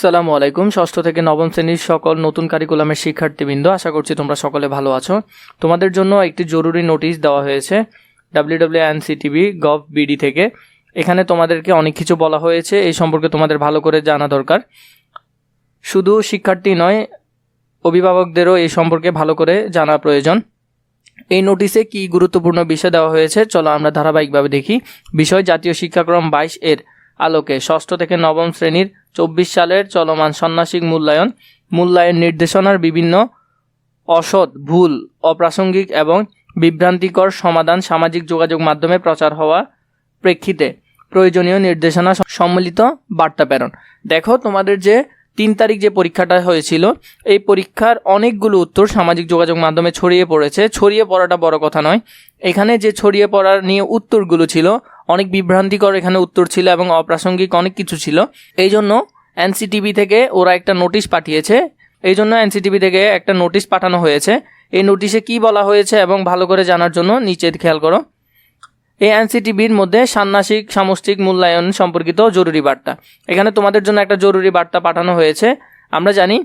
সালামু আলাইকুম। ষষ্ঠ থেকে নবম শ্রেণির সকল নতুন কারিকুলামের শিক্ষার্থীবৃন্দ, আশা করছি তোমরা সকলে ভালো আছো। তোমাদের জন্য একটি জরুরি নোটিশ দেওয়া হয়েছে W W TV gov BD থেকে। এখানে তোমাদেরকে অনেক কিছু বলা হয়েছে, এই সম্পর্কে তোমাদের ভালো করে জানা দরকার। শুধু শিক্ষার্থী নয়, অভিভাবকদেরও এই সম্পর্কে ভালো করে জানা প্রয়োজন। এই নোটিশে কি গুরুত্বপূর্ণ বিষয় দেওয়া হয়েছে, চলো আমরা ধারাবাহিকভাবে দেখি। বিষয় জাতীয় শিক্ষাক্রম বাইশ এর আলোকে ষষ্ঠ থেকে নবম শ্রেণির চব্বিশ সালের চলমান ষান্মাসিক মূল্যায়ন মূল্যায়ন নির্দেশনার বিভিন্ন অসৎ, ভুল, অপ্রাসঙ্গিক এবং বিভ্রান্তিকর সমাধান সামাজিক যোগাযোগ মাধ্যমে প্রচার হওয়া প্রেক্ষিতে প্রয়োজনীয় নির্দেশনা সম্মিলিত বার্তা প্রেরণ। দেখো তোমাদের যে তিন তারিখ যে পরীক্ষাটা হয়েছিল, এই পরীক্ষার অনেকগুলো উত্তর সামাজিক যোগাযোগ মাধ্যমে ছড়িয়ে পড়েছে। ছড়িয়ে পড়াটা বড় কথা নয়। এখানে যে ছড়িয়ে পড়ার নিয়ে উত্তরগুলো ছিল অনেক বিভ্রান্তিকর এখানে উত্তর ছিল এবং অপ্রাসঙ্গিক অনেক কিছু ছিল। এই জন্য এনসিটিভি থেকে ওরা একটা নোটিশ পাঠিয়েছে। এই জন্য এনসিটিভি থেকে একটা নোটিশ পাঠানো হয়েছে। এই নোটিশে কি বলা হয়েছে এবং ভালো করে জানার জন্য নিচে খেয়াল করো। এই এনসিটিভির মধ্যে ষান্মাসিক সামষ্টিক মূল্যায়ন সম্পর্কিত জরুরি বার্তা। এখানে তোমাদের জন্য একটা জরুরি বার্তা পাঠানো হয়েছে। আমরা জানি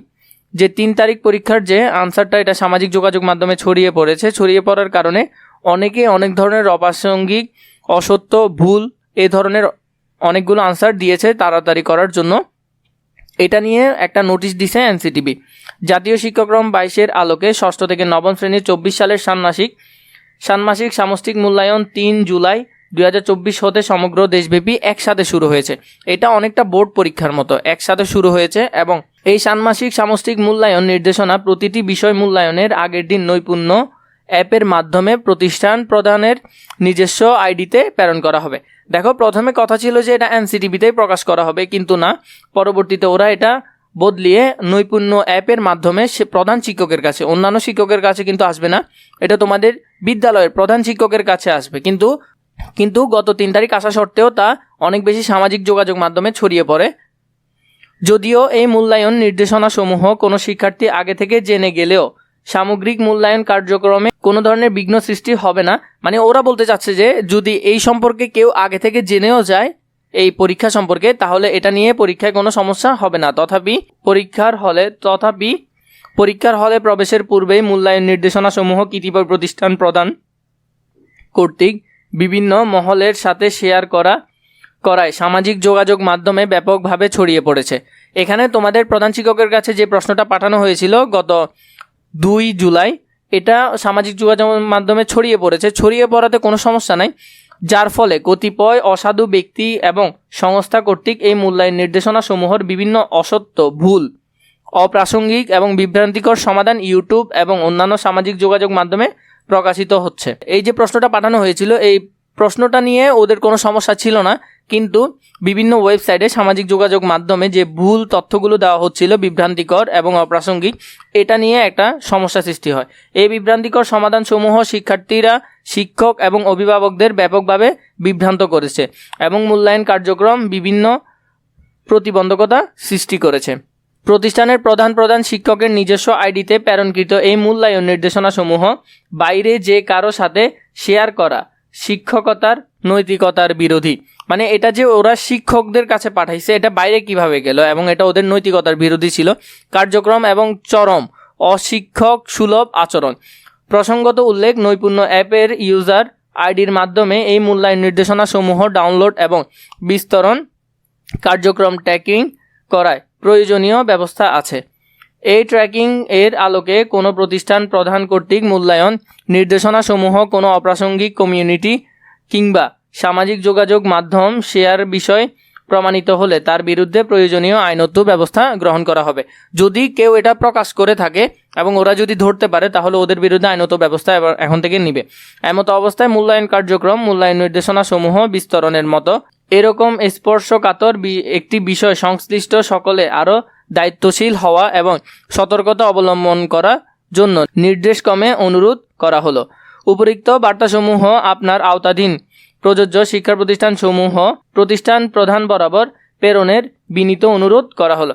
যে তিন তারিখ পরীক্ষার যে আনসারটা এটা সামাজিক যোগাযোগ মাধ্যমে ছড়িয়ে পড়েছে। ছড়িয়ে পড়ার কারণে অনেকে অনেক ধরনের অপ্রাসঙ্গিক অসত্য, ভুল এই ধরনের অনেকগুলো আনসার দিয়েছে তাড়াতাড়ি করার জন্য। এটা নিয়ে একটা নোটিশ দিছে এনসিটিভি জাতীয় শিক্ষাক্রম বাইশের আলোকে ষষ্ঠ থেকে নবম শ্রেণির চব্বিশ সালের ষান্মাসিক ষান্মাসিক সামষ্টিক মূল্যায়ন তিন জুলাই দুই হাজার চব্বিশ হতে সমগ্র দেশব্যাপী একসাথে শুরু হয়েছে। এটা অনেকটা বোর্ড পরীক্ষার মতো, একসাথে শুরু হয়েছে এবং এই ষান্মাসিক সামষ্টিক মূল্যায়ন নির্দেশনা প্রতিটি বিষয় মূল্যায়নের আগের দিন নৈপুণ্য অ্যাপের মাধ্যমে প্রতিষ্ঠান প্রদানের নিজস্ব আইডিতে প্রেরণ করা হবে। দেখো, প্রথমে কথা ছিল যে এটা এনসিটিভিতেই প্রকাশ করা হবে, কিন্তু না। পরবর্তীতে ওরা এটা বদলিয়ে নৈপুণ্য অ্যাপের মাধ্যমে সে প্রধান শিক্ষকের কাছে, অন্যান্য শিক্ষকের কাছে কিন্তু আসবে না। এটা তোমাদের বিদ্যালয়ের প্রধান শিক্ষকের কাছে আসবে। কিন্তু কিন্তু গত তিন তারিখ আসা সত্ত্বেও তা অনেক বেশি সামাজিক যোগাযোগ মাধ্যমে ছড়িয়ে পড়ে। যদিও এই মূল্যায়ন নির্দেশনাসমূহ কোনো শিক্ষার্থী আগে থেকে জেনে গেলেও সামগ্রিক মূল্যায়ন কার্যক্রমে কোনো ধরনের বিঘ্ন সৃষ্টি হবে না। মানে ওরা বলতে চাচ্ছে যে, যদি এই সম্পর্কে কেউ আগে থেকে জেনেও যায় এই পরীক্ষা সম্পর্কে, তাহলে এটা নিয়ে পরীক্ষায় কোনো সমস্যা হবে না। তথাপি পরীক্ষার হলে, তথাপি পরীক্ষার হলে প্রবেশের পূর্বেই মূল্যায়ন নির্দেশনাসমূহ কতিপয় প্রতিষ্ঠান প্রদান কর্তৃক বিভিন্ন মহলের সাথে শেয়ার করা, করায় সামাজিক যোগাযোগ মাধ্যমে ব্যাপকভাবে ছড়িয়ে পড়েছে। এখানে তোমাদের প্রধান শিক্ষকের কাছে যে প্রশ্নটা পাঠানো হয়েছিল গত দুই জুলাই এটা সামাজিক যোগাযোগ মাধ্যমে ছড়িয়ে পড়েছে। ছড়িয়ে পড়াতে কোনো সমস্যা নাই। যার ফলে কতিপয় অসাধু ব্যক্তি এবং সংস্থা কর্তৃক এই মূল্যায়ন নির্দেশনাসমূহের বিভিন্ন অসত্য, ভুল, অপ্রাসঙ্গিক এবং বিভ্রান্তিকর সমাধান ইউটিউব এবং অন্যান্য সামাজিক যোগাযোগ মাধ্যমে প্রকাশিত হচ্ছে। এই যে প্রশ্নটা পাঠানো হয়েছিল, এই প্রশ্নটা নিয়ে ওদের কোনো সমস্যা ছিল না, কিন্তু বিভিন্ন ওয়েবসাইটে সামাজিক যোগাযোগ মাধ্যমে যে ভুল তথ্যগুলো দেওয়া হচ্ছিল বিভ্রান্তিকর এবং অপ্রাসঙ্গিক, এটা নিয়ে একটা সমস্যা সৃষ্টি হয়। এই বিভ্রান্তিকর সমাধানসমূহ শিক্ষার্থীরা, শিক্ষক এবং অভিভাবকদের ব্যাপকভাবে বিভ্রান্ত করেছে এবং মূল্যায়ন কার্যক্রম বিভিন্ন প্রতিবন্ধকতা সৃষ্টি করেছে। প্রতিষ্ঠানের প্রধান প্রধান শিক্ষকের নিজস্ব আইডিতে প্রেরণকৃত এই মূল্যায়ন নির্দেশনাসমূহ বাইরে যে কারও সাথে শেয়ার করা শিক্ষকতার, নৈতিকতার বিরোধী। মানে এটা যে ওরা শিক্ষকদের কাছে পাঠাইছে, এটা বাইরে কীভাবে গেল এবং এটা ওদের নৈতিকতার বিরোধী ছিল? কার্যক্রম এবং চরম, অশিক্ষক সুলভ আচরণ। প্রসঙ্গত উল্লেখ, নৈপুণ্য অ্যাপের ইউজার আইডির মাধ্যমে এই মূল্যায়ন নির্দেশনাসমূহ ডাউনলোড এবং বিস্তরণ কার্যক্রম ট্র্যাকিং করায় প্রয়োজনীয় ব্যবস্থা আছে। এই ট্র্যাকিং এর আলোকে কোনো প্রতিষ্ঠান প্রধান কর্তৃক মূল্যায়ন, নির্দেশনাসমূহ কোনো অপ্রাসঙ্গিক কমিউনিটি কিংবা সামাজিক যোগাযোগ মাধ্যম শেয়ার বিষয় প্রমাণিত হলে তার বিরুদ্ধে প্রয়োজনীয় আইনত ব্যবস্থা গ্রহণ করা হবে। যদি কেউ এটা প্রকাশ করে থাকে এবং ওরা যদি ধরতে পারে, তাহলে ওদের বিরুদ্ধে আইনত ব্যবস্থা এখন থেকে নিবে। এমত অবস্থায় মূল্যায়ন কার্যক্রম, মূল্যায়ন নির্দেশনাসমূহ বিস্তরণের মতো। এরকম স্পর্শকাতর একটি বিষয় সংশ্লিষ্ট সকলে আরও দায়িত্বশীল হওয়া এবং সতর্কতা অবলম্বন করার জন্য নির্দেশক্রমে অনুরোধ করা হলো। উপরিক্ত বার্তাসমূহ আপনার আওতাধীন। প্রযোজ্য শিক্ষা প্রতিষ্ঠানসমূহ প্রতিষ্ঠান প্রধান বরাবর প্রেরণের বিনীত অনুরোধ করা হলো।